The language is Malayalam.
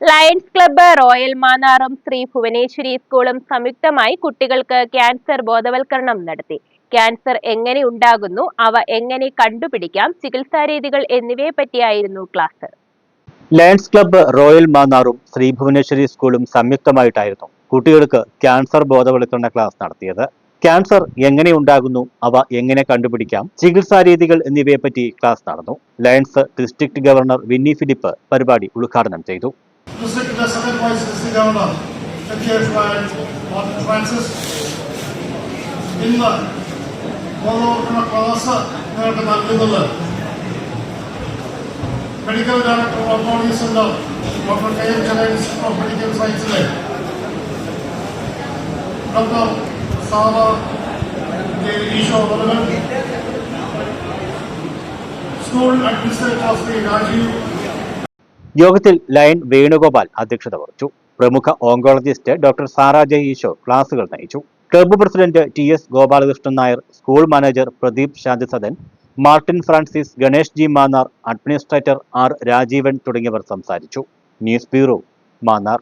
ലയൺസ് ക്ലബ്ബ് റോയൽ മാന്നാറും ശ്രീ ഭുവനേശ്വരി സ്കൂളും സംയുക്തമായി കുട്ടികൾക്ക് ക്യാൻസർ ബോധവൽക്കരണം നടത്തി. ക്യാൻസർ എങ്ങനെ ഉണ്ടാകുന്നു അവ എങ്ങനെ കണ്ടുപിടിക്കാം ചികിത്സാരീതികൾ എന്നിവയെ പറ്റിയായിരുന്നു ക്ലാസ് ലയൺസ് ക്ലബ്ബ് റോയൽ മാന്നാറും ശ്രീ ഭുവനേശ്വരി സ്കൂളും സംയുക്തമായിട്ടായിരുന്നു കുട്ടികൾക്ക് ക്യാൻസർ ബോധവൽക്കരണ ക്ലാസ് നടത്തിയത്. ക്യാൻസർ എങ്ങനെ ഉണ്ടാകുന്നു അവ എങ്ങനെ കണ്ടുപിടിക്കാം ചികിത്സാരീതികൾ എന്നിവയെപ്പറ്റി ക്ലാസ് നടന്നു. Lions district governor Vinny Philip പരിപാടി ഉദ്ഘാടനം ചെയ്തു. ഡിസ്ട്രിക്റ്റിന്റെ second vice district governor Martin Francis ഇന്ന് ബോധവൽക്കരണ ക്ലാസ് നിങ്ങൾക്ക് നൽകുന്നത് medical director of center doctor K M Chennai institute of medical സയൻസിലെ doctor J Eesho school administrator Shri Rajeev യോഗത്തിൽ ലയൻ വേണുഗോപാൽ അധ്യക്ഷത വഹിച്ചു. പ്രമുഖ oncologist doctor Sara Jai Eesho ക്ലാസുകൾ നയിച്ചു. Club president T S Gopalakrishnan Nair school manager Pradeep Shanthisadan Martin Francis Ganesh G Mannar administrator R Rajeevan തുടങ്ങിയവർ സംസാരിച്ചു. News bureau Mannar.